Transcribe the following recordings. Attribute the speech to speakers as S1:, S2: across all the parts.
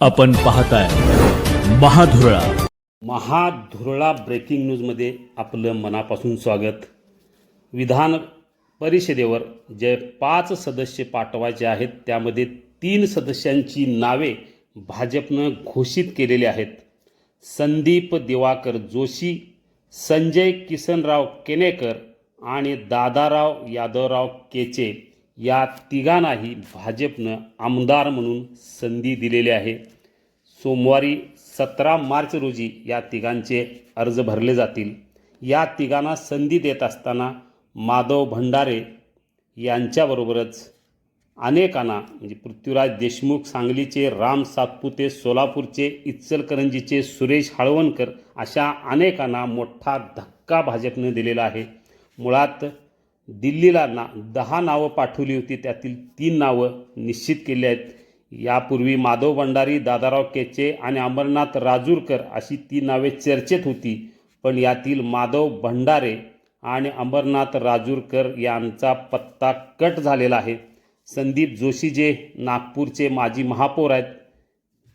S1: आपण पाहताय महाधुरळा.
S2: महाधुरळा ब्रेकिंग न्यूजमध्ये आपलं मनापासून स्वागत. विधान परिषदेवर जे पाच सदस्य पाठवायचे आहेत त्यामध्ये तीन सदस्यांची नावे भाजपनं घोषित केलेली आहेत. संदीप दिवाकर जोशी संजय किसनराव केनेकर आणि दादाराव यादवराव केचे. या तिघांनाही भाजपनं आमदार म्हणून संधी दिलेली आहे. सोमवारी सतरा मार्च रोजी या तिघांचे अर्ज भरले जातील. या तिघांना संधी देत असताना माधव भंडारे यांच्याबरोबरच अनेकांना म्हणजे पृथ्वीराज देशमुख सांगलीचे राम सातपुते सोलापूरचे इचलकरंजीचे सुरेश हळवणकर अशा अनेकांना मोठा धक्का भाजपने दिलेला आहे. मुळात दिल्लीला ना दहा नावं पाठवली होती. त्यातील तीन नावं निश्चित केली आहेत. यापूर्वी माधव भंडारी दादाराव केचे आणि अमरनाथ राजूरकर अशी ती नावे चर्चेत होती. पण यातील माधव भंडारे आणि अमरनाथ राजूरकर यांचा पत्ता कट झालेला आहे. संदीप जोशी जे नागपूरचे माजी महापौर आहेत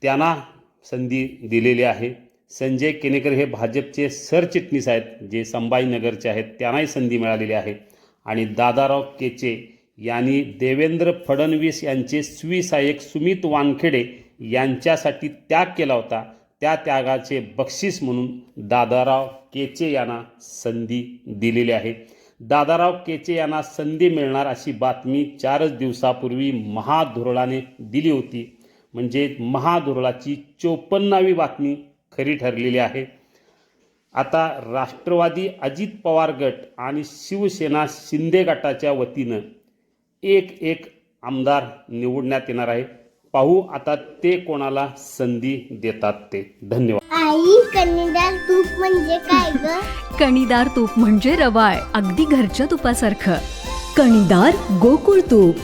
S2: त्यांना संधी दिलेली आहे. संजय केनेकर हे भाजपचे सरचिटणीस आहेत जे संभाजीनगरचे आहेत त्यांनाही संधी मिळालेली आहे. आणि दादाराव केचे यांनी देवेंद्र फडणवीस यांचे स्वीसहाय्यक सुमित वानखेडे यांच्यासाठी त्याग केला होता. त्या त्यागाचे बक्षीस म्हणून दादाराव केचे यांना संधी दिलेली आहे. दादाराव केचे यांना संधी मिळणार अशी बातमी चारच दिवसापूर्वी महाधुरळाने दिली होती. म्हणजे महाधुरळाची चोपन्नावी बातमी खरी ठरलेली आहे. आता राष्ट्रवादी अजित पवार गट आणि शिवसेना शिंदे गटाच्या वतीनं एक एक आमदार निवडण्यात येणार आहे पाहू आता ते कोणाला संधी देतात ते. धन्यवाद.
S3: आई कन्नडार तूप म्हणजे काय ग?
S4: कणीदार तूप म्हणजे रवाळ अगदी घरच्या तुपासारखं.
S5: कणीदार गोकुळ तूप.